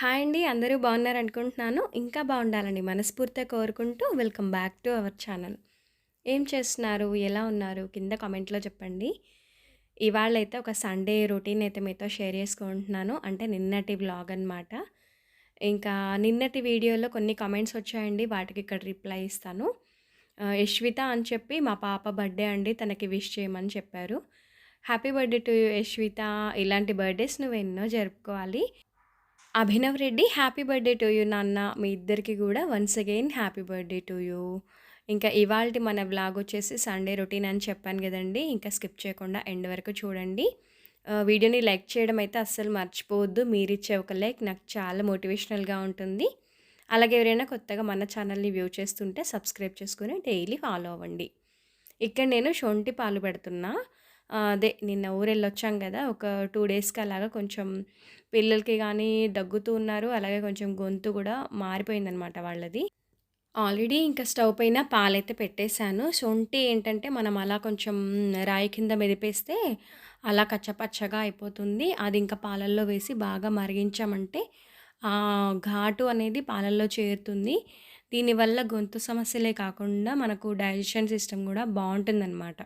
Hi అండి. అందరూ బాగున్నారనుకుంటున్నాను. ఇంకా బాగుండాలని మనస్ఫూర్తిగా కోరుకుంటూ welcome back to our channel. ఏం చేస్తున్నారు? ఎలా ఉన్నారు? కింద కామెంట్‌లో చెప్పండి. ఇవాళ అయితే ఒక సండే రొటీన్ అయితే మీతో షేర్ చేసుకుంటున్నాను. అంటే నిన్నటి వ్లాగ్ అనమాట. ఇంకా నిన్నటి వీడియోలో కొన్ని కామెంట్స్ వచ్చాయండి. వాటికి ఇక్కడ రిప్లై ఇస్తాను. యశ్విత అని చెప్పి మా పాప బర్త్‌డే అండి. తనకి విష్ చేయమని చెప్పారు. Happy birthday to Yashwitha. ఇలాంటి బర్త్‌డేస్ నువ్వు ఎన్నో జరుపుకోవాలి. Abhinav Reddy happy birthday to you నాన్న. మీ ఇద్దరికి కూడా once again happy birthday to you. ఇంకా ఇవాల్టి మన వ్లాగ్ వచ్చేసి సండే రొటీన్ అని చెప్పాను కదండి ఇంకా స్కిప్ చేయకుండా ఎండ్ వరకు చూడండి. వీడియోని లైక్ చేయడం అయితే అస్సలు మర్చిపోవద్దు. మీరిచ్చే ఒక లైక్ నాకు చాలా మోటివేషనల్‌గా ఉంటుంది. అలాగే ఎవరైనా కొత్తగా మన ఛానల్‌ని వ్యూ చేస్తుంటే సబ్స్క్రైబ్ చేసుకుని డైలీ ఫాలో అవ్వండి. ఇక్కడ నేను శొంఠి పాలు పెడుతున్నా. అదే నిన్న ఊరెళ్ళొచ్చాం కదా ఒక టూ డేస్‌కి అలాగా కొంచెం పిల్లలకి కానీ దగ్గుతూ ఉన్నారు. అలాగే కొంచెం గొంతు కూడా మారిపోయిందనమాట వాళ్ళది. ఆల్రెడీ ఇంకా స్టవ్ పైన పాలైతే పెట్టేశాను. సొంటి ఏంటంటే మనం అలా కొంచెం రాయి కింద మెదిపేస్తే అలా కచ్చపచ్చగా అయిపోతుంది. అది ఇంకా పాలల్లో వేసి బాగా మరిగించామంటే ఆ ఘాటు అనేది పాలల్లో చేరుతుంది. దీనివల్ల గొంతు సమస్యలే కాకుండా మనకు డైజెషన్ సిస్టమ్ కూడా బాగుంటుందన్నమాట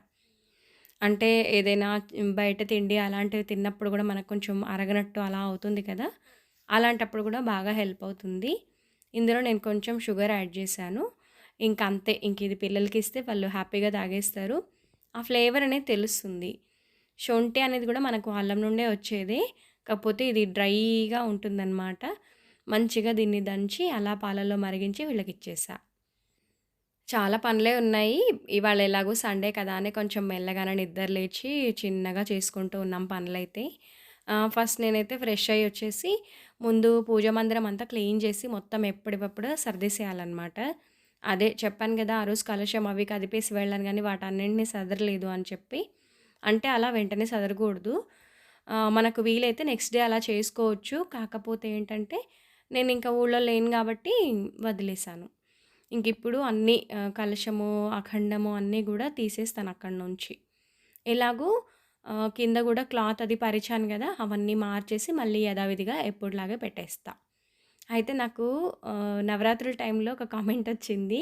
అంటే ఏదైనా బయట తిండి అలాంటివి తిన్నప్పుడు కూడా మనకు కొంచెం అరగనట్టు అలా అవుతుంది కదా! అలాంటప్పుడు కూడా బాగా హెల్ప్ అవుతుంది. ఇందులో నేను కొంచెం షుగర్ యాడ్ చేశాను. ఇంక అంతే. ఇంక ఇది పిల్లలకి ఇస్తే వాళ్ళు హ్యాపీగా తాగేస్తారు. ఆ ఫ్లేవర్ అనేది తెలుస్తుంది. శొంఠి అనేది కూడా మనకు అల్లం నుండే వచ్చేదే. కాకపోతే ఇది డ్రైగా ఉంటుందన్నమాట మంచిగా దీన్ని దంచి అలా పాలల్లో మరిగించి వీళ్ళకి ఇచ్చేసా చాలా పనులే ఉన్నాయి. ఇవాళ ఎలాగో సండే కదా! అని కొంచెం మెల్లగానే నిద్ర లేచి చిన్నగా చేసుకుంటూ ఉన్నాం పనులైతే. ఫస్ట్ నేనైతే ఫ్రెష్ అయ్యి వచ్చేసి ముందు పూజ మందిరం అంతా క్లీన్ చేసి మొత్తం ఎప్పటివప్పుడు సర్దిసేయాలన్నమాట అదే చెప్పాను కదా ఆ రోజు కలుషం అవి కదిపేసి వెళ్ళాను కానీ వాటన్నింటినీ సదరలేదు అని చెప్పి. అంటే అలా వెంటనే సదరకూడదు. మనకు వీలైతే నెక్స్ట్ డే అలా చేసుకోవచ్చు. కాకపోతే ఏంటంటే నేను ఇంకా ఊళ్ళో లేను కాబట్టి వదిలేశాను ఇంక ఇంకిప్పుడు అన్నీ కలశము, అఖండము అన్నీ కూడా తీసేస్తాను అక్కడి నుంచి. ఎలాగూ కింద కూడా క్లాత్ అది పరిచాను కదా అవన్నీ మార్చేసి మళ్ళీ యథావిధిగా ఎప్పుడులాగే పెట్టేస్తా. అయితే నాకు నవరాత్రుల టైంలో ఒక కామెంట్ వచ్చింది.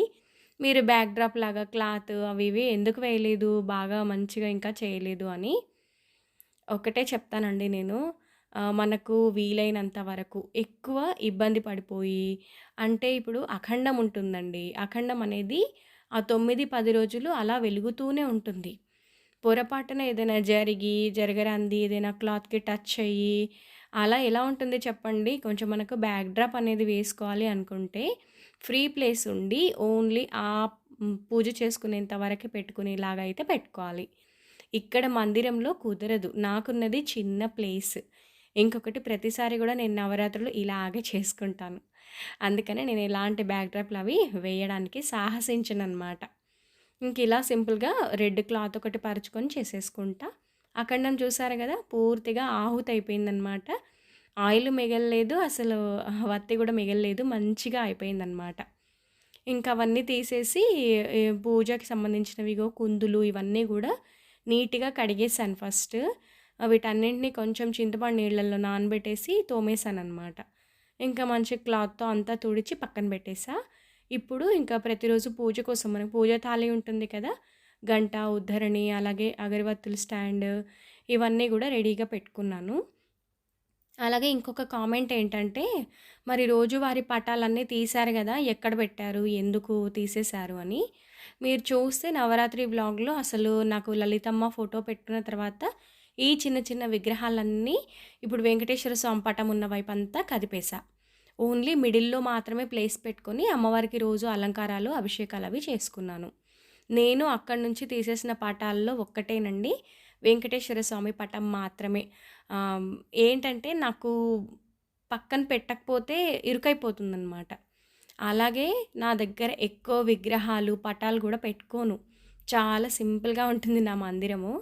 మీరు బ్యాక్ డ్రాప్ లాగా క్లాత్ అవి ఇవి ఎందుకు వేయలేదు? బాగా మంచిగా ఇంకా చేయలేదు అని. ఒకటే చెప్తానండి నేను. మనకు వీలైనంత వరకు ఎక్కువ ఇబ్బంది పడిపోయి అంటే ఇప్పుడు అఖండం ఉంటుందండి. అఖండం అనేది ఆ 9, 10 రోజులు అలా వెలుగుతూనే ఉంటుంది. పొరపాటున ఏదైనా జరిగి, జరగరంది ఏదైనా క్లాత్‌కి టచ్ అయ్యి అలా ఎలా ఉంటుంది చెప్పండి? కొంచెం మనకు బ్యాక్ డ్రాప్ అనేది వేసుకోవాలి అనుకుంటే ఫ్రీ ప్లేస్ ఉండి ఓన్లీ ఆ పూజ చేసుకునేంత వరకే పెట్టుకునేలాగా అయితే పెట్టుకోవాలి. ఇక్కడ మందిరంలో కుదరదు. నాకున్నది చిన్న ప్లేస్. ఇంకొకటి ప్రతిసారి కూడా నేను నవరాత్రులు ఇలాగే చేసుకుంటాను. అందుకనే నేను ఎలాంటి బ్యాక్ డ్రాప్‌లు అవి వేయడానికి సాహసించనమాట ఇంక ఇలా సింపుల్‌గా రెడ్ క్లాత్ ఒకటి పరుచుకొని చేసేసుకుంటా. అఖండం చూసారు కదా పూర్తిగా ఆహుతయిపోయిందనమాట. ఆయిల్ మిగలలేదు. అసలు వత్తి కూడా మిగలలేదు. మంచిగా అయిపోయిందనమాట. ఇంకా అవన్నీ తీసేసి పూజకి సంబంధించినవిగో కుందులు ఇవన్నీ కూడా నీట్‌గా కడిగేసాను ఫస్ట్. వీటన్నింటినీ కొంచెం చింతపండు నీళ్ళల్లో నానబెట్టేసి తోమేసాననమాట. ఇంకా మంచి క్లాత్‌తో అంతా తుడిచి పక్కన పెట్టేసా. ఇప్పుడు ఇంకా ప్రతిరోజు పూజ కోసం మనకు పూజ తాళి ఉంటుంది కదా! గంట, ఉద్ధరణి అలాగే అగరబత్తుల స్టాండ్ ఇవన్నీ కూడా రెడీగా పెట్టుకున్నాను. అలాగే ఇంకొక కామెంట్ ఏంటంటే, మరి రోజువారి పటాలన్నీ తీశారు కదా ఎక్కడ పెట్టారు? ఎందుకు తీసేశారు అని. మీరు చూస్తే నవరాత్రి బ్లాగ్లో అసలు నాకు లలితమ్మ ఫోటో పెట్టుకున్న తర్వాత ఈ చిన్న చిన్న విగ్రహాలన్నీ ఇప్పుడు వెంకటేశ్వర స్వామి పటం ఉన్న వైపు అంతా కదిపేసా. ఓన్లీ మిడిల్‌లో మాత్రమే ప్లేస్ పెట్టుకొని అమ్మవారికి రోజు అలంకారాలు, అభిషేకాలు అవి చేసుకున్నాను. నేను అక్కడి నుంచి తీసేసిన పటాల్లో ఒక్కటేనండి వెంకటేశ్వర స్వామి పటం మాత్రమే. ఏంటంటే నాకు పక్కన పెట్టకపోతే ఇరుకైపోతుందనమాట. అలాగే నా దగ్గర ఎక్కువ విగ్రహాలు, పటాలు కూడా పెట్టుకోను. చాలా సింపుల్‌గా ఉంటుంది నా మందిరము.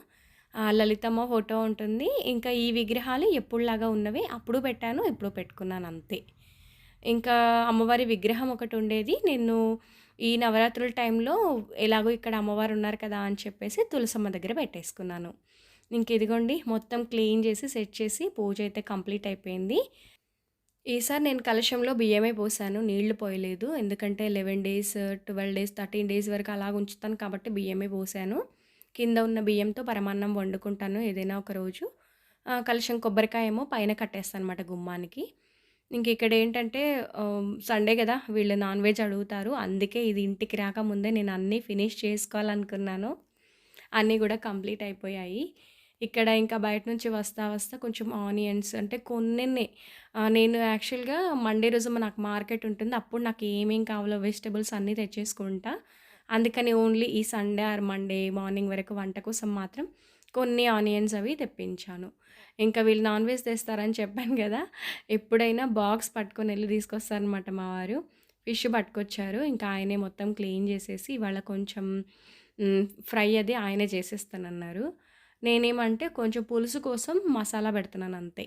లలితమ్మ ఫోటో ఉంటుంది. ఇంకా ఈ విగ్రహాలు ఎప్పుడులాగా ఉన్నవి అప్పుడు పెట్టాను. ఇప్పుడు పెట్టుకున్నాను అంతే. ఇంకా అమ్మవారి విగ్రహం ఒకటి ఉండేది నేను ఈ నవరాత్రుల టైంలో ఎలాగో ఇక్కడ అమ్మవారు ఉన్నారు కదా! అని చెప్పేసి తులసమ్మ దగ్గర పెట్టేసుకున్నాను. ఇంక ఇదిగోండి మొత్తం క్లీన్ చేసి, సెట్ చేసి పూజ అయితే కంప్లీట్ అయిపోయింది. ఈసారి నేను కలశంలో బియ్యమే పోసాను. నీళ్ళు పోయలేదు. ఎందుకంటే 11 డేస్, 12 డేస్, 13 డేస్ వరకు అలాగ ఉంచుతాను కాబట్టి బియ్యమే పోసాను. కింద ఉన్న బియ్యంతో పరమాన్నం వండుకుంటాను ఏదైనా ఒక రోజు. కలశం కొబ్బరికాయ ఏమో పైన కట్టేస్తాను అనమాట గుమ్మానికి. ఇంక ఇక్కడ ఏంటంటే సండే కదా వీళ్ళు నాన్ వెజ్ అడుగుతారు. అందుకే ఇది ఇంటికి రాకముందే నేను అన్నీ ఫినిష్ చేసుకోవాలనుకున్నాను. అన్నీ కూడా కంప్లీట్ అయిపోయాయి. ఇక్కడ ఇంకా బయట నుంచి వస్తా, వస్తా కొంచెం ఆనియన్స్ అంటే కొన్నిన్నే నేను యాక్చువల్‌గా మండే రోజు నాకు మార్కెట్ ఉంటుంది. అప్పుడు నాకు ఏమేం కావాలో వెజిటబుల్స్ అన్నీ తెచ్చేసుకుంటా. అందుకని ఓన్లీ ఈ సండే ఆర్ మండే మార్నింగ్ వరకు వంట కోసం మాత్రం కొన్ని ఆనియన్స్ అవి తెప్పించాను. ఇంకా వీళ్ళు నాన్ వెజ్ తెస్తారని చెప్పాను కదా ఎప్పుడైనా బాక్స్ పట్టుకొని వెళ్ళి తీసుకొస్తారనమాట మా వారు. ఫిష్ పట్టుకొచ్చారు. ఇంకా ఆయనే మొత్తం క్లీన్ చేసేసి ఇవాళ కొంచెం ఫ్రై అది ఆయనే చేసేస్తానన్నారు. నేనేమంటే కొంచెం పులుసు కోసం మసాలా పెడుతున్నాను అంతే.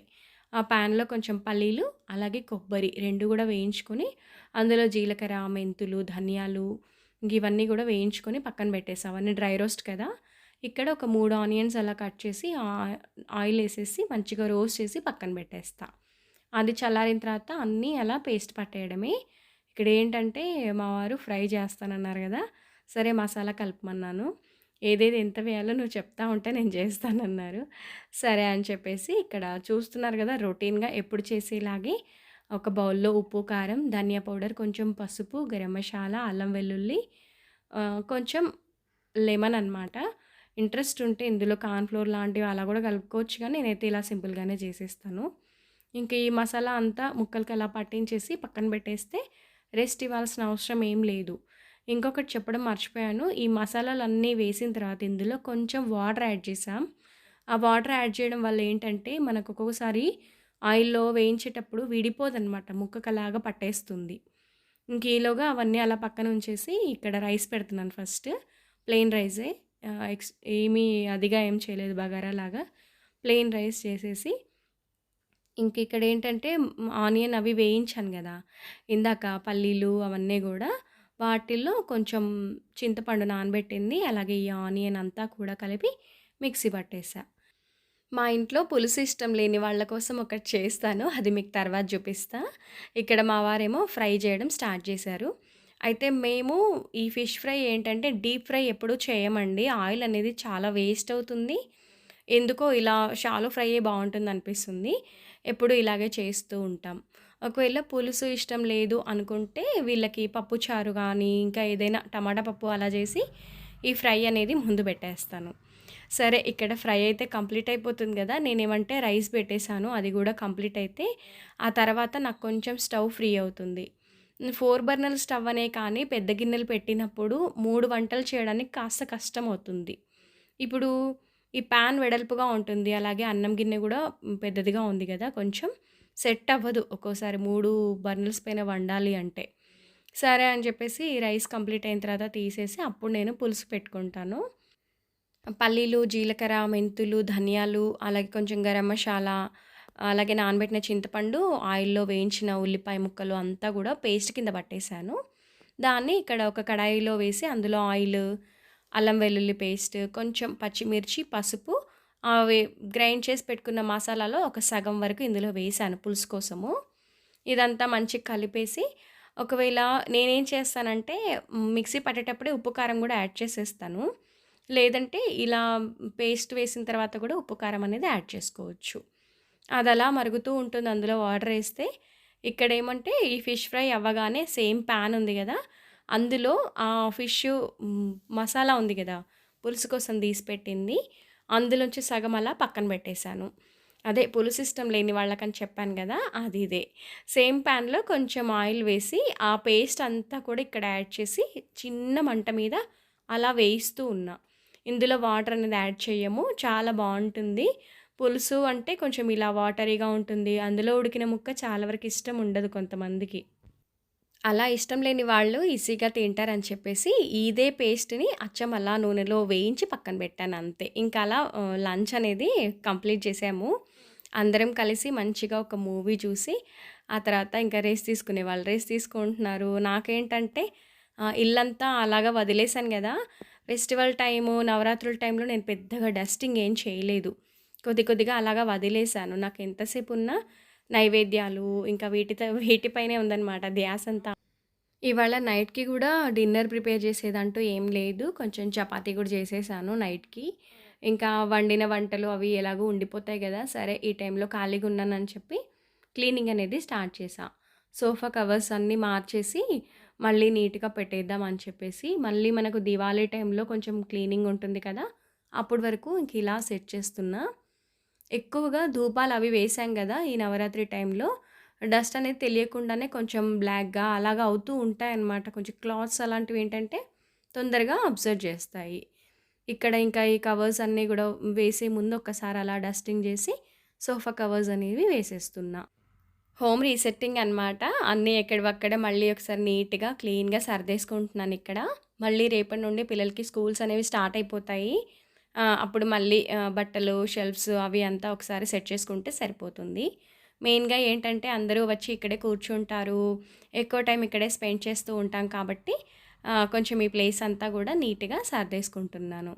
ఆ పాన్‌లో కొంచెం పల్లీలు, అలాగే కొబ్బరి రెండు కూడా వేయించుకొని, అందులో జీలకర్ర, మెంతులు, ధనియాలు ఇవన్నీ కూడా వేయించుకొని పక్కన పెట్టేసాం అన్నీ డ్రై రోస్ట్ కదా! ఇక్కడ ఒక మూడు ఆనియన్స్ అలా కట్ చేసి ఆయిల్ వేసేసి మంచిగా రోస్ట్ చేసి పక్కన పెట్టేస్తా. అది చల్లారిన తర్వాత అన్నీ అలా పేస్ట్ పట్టేయడమే. ఇక్కడేంటంటే మా వారు ఫ్రై చేస్తానన్నారు కదా సరే మసాలా కలపమన్నాను. ఏదేది ఎంత వేయాలో నువ్వు చెప్తా ఉంటే నేను చేస్తానన్నారు. సరే అని చెప్పేసి ఇక్కడ చూస్తున్నారు కదా రొటీన్‌గా ఎప్పుడు చేసేలాగే ఒక బౌల్‌లో ఉప్పు, కారం, ధనియా పౌడర్, కొంచెం పసుపు, గరం మసాలా, అల్లం వెల్లుల్లి కొంచెం లెమన్ అనమాట. ఇంట్రెస్ట్ ఉంటే ఇందులో కార్న్ ఫ్లోర్ లాంటివి అలా కూడా కలుపుకోవచ్చు కానీ నేనైతే ఇలా సింపుల్‌గానే చేసేస్తాను. ఇంకా ఈ మసాలా అంతా ముక్కలకి అలా పట్టించేసి పక్కన పెట్టేస్తే రెస్ట్ ఇవ్వాల్సిన అవసరం ఏం లేదు. ఇంకొకటి చెప్పడం మర్చిపోయాను. ఈ మసాలాలన్నీ వేసిన తర్వాత ఇందులో కొంచెం వాటర్ యాడ్ చేసాం ఆ వాటర్ యాడ్ చేయడం వల్ల ఏంటంటే మనకు ఒక్కొక్కసారి ఆయిల్‌లో వేయించేటప్పుడు విడిపోదనమాట. ముక్కకలాగా పట్టేస్తుంది. ఇంక ఈలోగా అవన్నీ అలా పక్కన ఉంచేసి ఇక్కడ రైస్ పెడుతున్నాను ఫస్ట్. ప్లెయిన్ రైసే. ఎక్స్ ఏమీ అదిగా ఏం చేయలేదు బగారాలాగా. ప్లెయిన్ రైస్ చేసేసి ఇంక ఇక్కడ ఏంటంటే ఆనియన్ అవి వేయించాను కదా ఇందాక పల్లీలు అవన్నీ కూడా వాటిల్లో కొంచెం చింతపండు నానబెట్టింది, అలాగే ఈ ఆనియన్ అంతా కూడా కలిపి మిక్సీ పట్టేసా. మా ఇంట్లో పులుసు ఇష్టం లేని వాళ్ళ కోసం ఒకటి చేస్తాను. అది మీకు తర్వాత చూపిస్తా. ఇక్కడ మా వారేమో ఫ్రై చేయడం స్టార్ట్ చేశారు. అయితే మేము ఈ ఫిష్ ఫ్రై ఏంటంటే డీప్ ఫ్రై ఎప్పుడూ చేయమండి. ఆయిల్ అనేది చాలా వేస్ట్ అవుతుంది. ఎందుకో ఇలా షాలో బాగుంటుంది అనిపిస్తుంది ఎప్పుడూ ఇలాగే చేస్తూ ఉంటాం. ఒకవేళ పులుసు ఇష్టం లేదు అనుకుంటే వీళ్ళకి పప్పు చారు కానీ ఇంకా ఏదైనా టమాటా పప్పు అలా చేసి ఈ ఫ్రై అనేది ముందు పెట్టేస్తాను. సరే ఇక్కడ ఫ్రై అయితే కంప్లీట్ అయిపోతుంది కదా నేనేమంటే రైస్ పెట్టేసాను. అది కూడా కంప్లీట్ అయితే ఆ తర్వాత నాకు కొంచెం స్టవ్ ఫ్రీ అవుతుంది. ఫోర్ బర్నర్ స్టవ్ అనే కానీ పెద్ద గిన్నెలు పెట్టినప్పుడు మూడు వంటలు చేయడానికి కాస్త కష్టం అవుతుంది ఇప్పుడు ఈ పాన్ వెడల్పుగా ఉంటుంది. అలాగే అన్నం గిన్నె కూడా పెద్దదిగా ఉంది కదా కొంచెం సెట్ అవ్వదు. ఒక్కోసారి మూడు బర్నర్స్ పైన వండాలి అంటే. సరే అని చెప్పేసి రైస్ కంప్లీట్ అయిన తర్వాత తీసేసి అప్పుడు నేను పులుసు పెట్టుకుంటాను. పల్లీలు, జీలకర్ర, మెంతులు, ధనియాలు, అలాగే కొంచెం గరం మసాలా, అలాగే నానబెట్టిన చింతపండు, ఆయిల్‌లో వేయించిన ఉల్లిపాయ ముక్కలు అంతా కూడా పేస్ట్ కింద పట్టేసాను. దాన్ని ఇక్కడ ఒక కడాయిలో వేసి అందులో ఆయిల్ అల్లం వెల్లుల్లి పేస్ట్, కొంచెం పచ్చిమిర్చి, పసుపు అవి గ్రైండ్ చేసి పెట్టుకున్న మసాలాలో ఒక సగం వరకు ఇందులో వేసాను పులుసు కోసము. ఇదంతా మంచిగా కలిపేసి ఒకవేళ నేనేం చేస్తానంటే మిక్సీ పట్టేటప్పుడే ఉప్పు, కారం కూడా యాడ్ చేసేస్తాను. లేదంటే ఇలా పేస్ట్ వేసిన తర్వాత కూడా ఉప్పు, కారం అనేది యాడ్ చేసుకోవచ్చు. అది అలా మరుగుతూ ఉంటుంది. అందులో వాటర్ ఏస్తే ఇక్కడేమంటే ఈ ఫిష్ ఫ్రై అవ్వగానే సేమ్ పాన్ ఉంది కదా అందులో ఆ ఫిష్ మసాలా ఉంది కదా పులుసు కోసం తీసి పెట్టింది. అందులోంచి సగం అలా పక్కన పెట్టేసాను. అదే పులుసు ఇష్టం లేని వాళ్ళకని చెప్పాను కదా అది ఇదే. సేమ్ పాన్‌లో కొంచెం ఆయిల్ వేసి ఆ పేస్ట్ అంతా కూడా ఇక్కడ యాడ్ చేసి చిన్న మంట మీద అలా వేయిస్తూ ఉన్నా. ఇందులో వాటర్ అనేది యాడ్ చేయము చాలా బాగుంటుంది పులుసు అంటే కొంచెం ఇలా వాటరీగా ఉంటుంది. అందులో ఉడికిన ముక్క చాలా వరకు ఇష్టం ఉండదు కొంతమందికి. అలా ఇష్టం లేని వాళ్ళు ఈజీగా తింటారని చెప్పేసి ఇదే పేస్ట్‌ని అచ్చం అలా నూనెలో వేయించి పక్కన పెట్టాను అంతే. ఇంకా అలా లంచ్ అనేది కంప్లీట్ చేసాము. అందరం కలిసి మంచిగా ఒక మూవీ చూసి ఆ తర్వాత ఇంకా రైస్ తీసుకునే వాళ్ళు రేస్ తీసుకుంటున్నారు. నాకేంటంటే ఇల్లంతా అలాగా వదిలేసాను కదా ఫెస్టివల్ టైము, నవరాత్రుల టైంలో నేను పెద్దగా డస్టింగ్ ఏం చేయలేదు. కొద్ది కొద్దిగా అలాగా వదిలేసాను. నాకు ఎంతసేపు ఉన్నా నైవేద్యాలు ఇంకా వీటితో వీటిపైనే ఉందన్నమాట ధ్యాస అంతా ఇవాళ నైట్కి కూడా డిన్నర్ ప్రిపేర్ చేసేదంటూ ఏం లేదు కొంచెం చపాతీ కూడా చేసేసాను నైట్కి ఇంకా వండిన వంటలు అవి ఎలాగో ఉండిపోతాయి కదా సరే ఈ టైంలో ఖాళీగా ఉన్నానని చెప్పి క్లీనింగ్ అనేది స్టార్ట్ చేసా సోఫా కవర్స్ అన్నీ మార్చేసి మళ్ళీ నీట్గా పెట్టేద్దాం అని చెప్పేసి మళ్ళీ మనకు దివాళీ టైంలో కొంచెం క్లీనింగ్ ఉంటుంది కదా అప్పటి వరకు ఇంక ఇలా సెట్ చేస్తున్నా. ఎక్కువగా ధూపాలు అవి వేసాం కదా ఈ నవరాత్రి టైంలో. డస్ట్ అనేది తెలియకుండానే కొంచెం బ్లాక్గా అలాగా అవుతూ ఉంటాయన్నమాట. కొంచెం క్లాత్స్ అలాంటివి ఏంటంటే తొందరగా అబ్జర్వ్ చేస్తాయి. ఇక్కడ ఇంకా ఈ కవర్స్ అన్నీ కూడా వేసే ముందు ఒక్కసారి అలా డస్టింగ్ చేసి సోఫా కవర్స్ అనేవి వేసేస్తున్నా. హోమ్ రీసెట్టింగ్ అనమాట అన్నీ ఎక్కడివక్కడ మళ్ళీ ఒకసారి నీట్గా క్లీన్గా సర్దేసుకుంటున్నాను ఇక్కడ. మళ్ళీ రేపటి నుండి పిల్లలకి స్కూల్స్ అనేవి స్టార్ట్ అయిపోతాయి. అప్పుడు మళ్ళీ బట్టలు షెల్ఫ్స్ అవి అంతా ఒకసారి సెట్ చేసుకుంటే సరిపోతుంది. మెయిన్గా ఏంటంటే అందరూ వచ్చి ఇక్కడే కూర్చుంటారు. ఎక్కువ టైం ఇక్కడే స్పెండ్ చేస్తూ ఉంటాం కాబట్టి కొంచెం ఈ ప్లేస్ అంతా కూడా నీట్గా సర్దేసుకుంటున్నాను.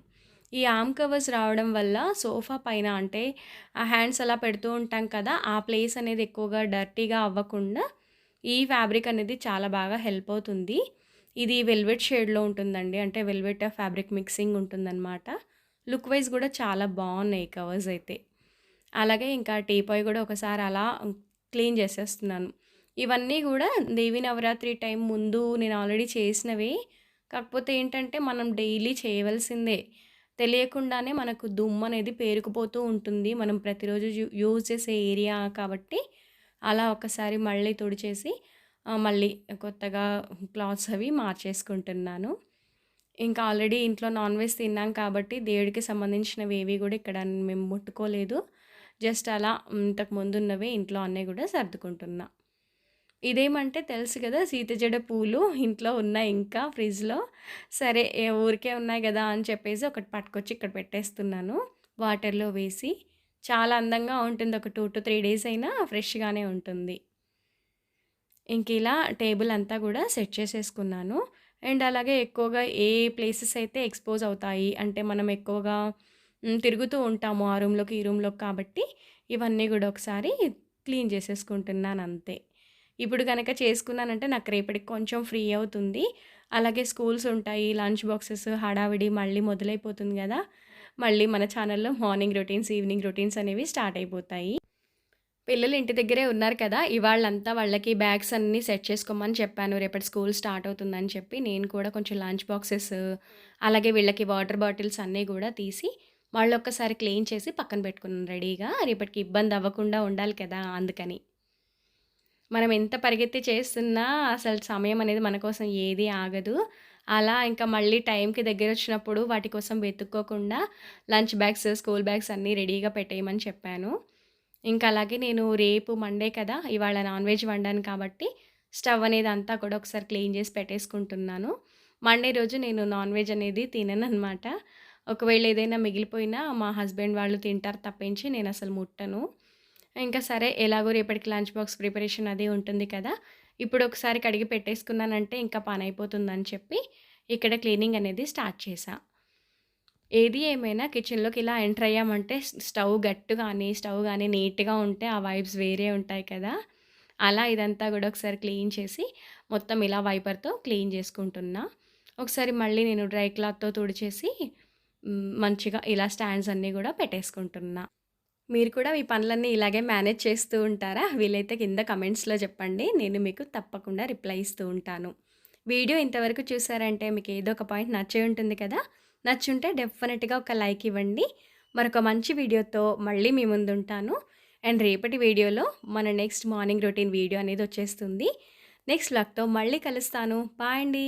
ఈ ఆమ్ కవర్స్ రావడం వల్ల సోఫా పైన అంటే ఆ హ్యాండ్స్ అలా పెడుతూ ఉంటాం కదా ఆ ప్లేస్ అనేది ఎక్కువగా డర్టీగా అవ్వకుండా ఈ ఫ్యాబ్రిక్ అనేది చాలా బాగా హెల్ప్ అవుతుంది. ఇది వెల్వెట్ షేడ్లో ఉంటుందండి. అంటే వెల్వెట్ ఫ్యాబ్రిక్ మిక్సింగ్ ఉంటుందన్నమాట. లుక్ వైజ్ కూడా చాలా బాగున్నాయి కవర్స్ అయితే. అలాగే ఇంకా టీపాయ్ కూడా ఒకసారి అలా క్లీన్ చేసేస్తున్నాను. ఇవన్నీ కూడా దేవి నవరాత్రి టైం ముందు నేను ఆల్రెడీ చేసినవి. కాకపోతే ఏంటంటే మనం డైలీ చేయవలసిందే. తెలియకుండానే మనకు దుమ్ము అనేది పేరుకుపోతూ ఉంటుంది. మనం ప్రతిరోజు యూజ్ చేసే ఏరియా కాబట్టి అలా ఒకసారి మళ్ళీ తుడిచేసి మళ్ళీ కొత్తగా క్లాత్స్ అవి మార్చేసుకుంటున్నాను. ఇంకా ఆల్రెడీ ఇంట్లో నాన్ వెజ్ తిన్నాం కాబట్టి దేవుడికి సంబంధించినవి ఏవి కూడా ఇక్కడ మేము ముట్టుకోలేదు. జస్ట్ అలా ఇంతకు ముందు ఉన్నవి ఇంట్లో అన్నీ కూడా సర్దుకుంటున్నా. ఇదేమంటే తెలుసు కదా సీతజడ పూలు ఇంట్లో ఉన్నాయి ఇంకా ఫ్రిడ్జ్లో. సరే ఊరికే ఉన్నాయి కదా అని చెప్పేసి ఒకటి పట్టుకొచ్చి ఇక్కడ పెట్టేస్తున్నాను. వాటర్లో వేసి చాలా అందంగా ఉంటుంది. ఒక టూ టు త్రీ డేస్ అయినా ఫ్రెష్గానే ఉంటుంది. ఇంక ఇలా టేబుల్ అంతా కూడా సెట్ చేసేసుకున్నాను. అండ్ అలాగే ఎక్కువగా ఏ ప్లేసెస్ అయితే ఎక్స్పోజ్ అవుతాయి అంటే మనం ఎక్కువగా తిరుగుతూ ఉంటాము ఆ రూమ్లోకి ఈ రూమ్లోకి కాబట్టి ఇవన్నీ కూడా ఒకసారి క్లీన్ చేసేసుకుంటున్నాను అంతే. ఇప్పుడు కనుక చేసుకున్నానంటే నాకు రేపటికి కొంచెం ఫ్రీ అవుతుంది. అలాగే స్కూల్స్ ఉంటాయి లంచ్ బాక్సెస్ హడావిడి మళ్ళీ మొదలైపోతుంది కదా. మళ్ళీ మన ఛానల్లో మార్నింగ్ రొటీన్స్ ఈవినింగ్ రొటీన్స్ అనేవి స్టార్ట్ అయిపోతాయి. పిల్లలు ఇంటి దగ్గరే ఉన్నారు కదా ఇవాళ్ళంతా వాళ్ళకి బ్యాగ్స్ అన్నీ సెట్ చేసుకోమని చెప్పాను. రేపటి స్కూల్ స్టార్ట్ అవుతుందని చెప్పి నేను కూడా కొంచెం లంచ్ బాక్సెస్ అలాగే వీళ్ళకి వాటర్ బాటిల్స్ అన్నీ కూడా తీసి వాళ్ళు ఒక్కసారి క్లీన్ చేసి పక్కన పెట్టుకున్నాను రెడీగా. రేపటికి ఇబ్బంది అవ్వకుండా ఉండాలి కదా అందుకని. మనం ఎంత పరిగెత్తి చేస్తున్నా అసలు సమయం అనేది మన కోసం ఏది ఆగదు. అలా ఇంకా మళ్ళీ టైంకి దగ్గర వచ్చినప్పుడు వాటి కోసం వెతుక్కోకుండా లంచ్ బ్యాగ్స్ స్కూల్ బ్యాగ్స్ అన్నీ రెడీగా పెట్టేయమని చెప్పాను. ఇంకా అలాగే నేను రేపు మండే కదా ఇవాళ నాన్ వెజ్ వండాను కాబట్టి స్టవ్ అనేది అంతా కూడా ఒకసారి క్లీన్ చేసి పెట్టేసుకుంటున్నాను. మండే రోజు నేను నాన్ వెజ్ అనేది తినను అనమాట ఒకవేళ ఏదైనా మిగిలిపోయినా మా హస్బెండ్ వాళ్ళు తింటారు తప్పించి నేను అసలు ముట్టను. ఇంకా సరే ఎలాగో రేపటికి లంచ్ బాక్స్ ప్రిపరేషన్ అది ఉంటుంది కదా. ఇప్పుడు ఒకసారి కడిగి పెట్టేసుకున్నానంటే ఇంకా పని అయిపోతుందని చెప్పి ఇక్కడ క్లీనింగ్ అనేది స్టార్ట్ చేశా. ఏది ఏమైనా కిచెన్లోకి ఇలా ఎంటర్ అయ్యామంటే స్టవ్ గట్టు కానీ స్టవ్ కానీ నీట్గా ఉంటే ఆ వైబ్స్ వేరే ఉంటాయి కదా. అలా ఇదంతా కూడా ఒకసారి క్లీన్ చేసి మొత్తం ఇలా వైపర్తో క్లీన్ చేసుకుంటున్నా. ఒకసారి మళ్ళీ నేను డ్రై క్లాత్తో తుడిచేసి మంచిగా ఇలా స్టాండ్స్ అన్నీ కూడా పెట్టేసుకుంటున్నా. మీరు కూడా మీ పనులన్నీ ఇలాగే మేనేజ్ చేస్తూ ఉంటారా? వీలైతే కింద కమెంట్స్లో చెప్పండి. నేను మీకు తప్పకుండా రిప్లై ఇస్తూ ఉంటాను. వీడియో ఇంతవరకు చూసారంటే మీకు ఏదో ఒక పాయింట్ నచ్చే ఉంటుంది కదా? నచ్చుంటే డెఫినెట్గా ఒక లైక్ ఇవ్వండి. మరొక మంచి వీడియోతో మళ్ళీ మీ ముందుంటాను అండ్ రేపటి వీడియోలో మన నెక్స్ట్ మార్నింగ్ రొటీన్ వీడియో అనేది వచ్చేస్తుంది. నెక్స్ట్ లక్తో మళ్ళీ కలుస్తాను. బాయ్ అండి.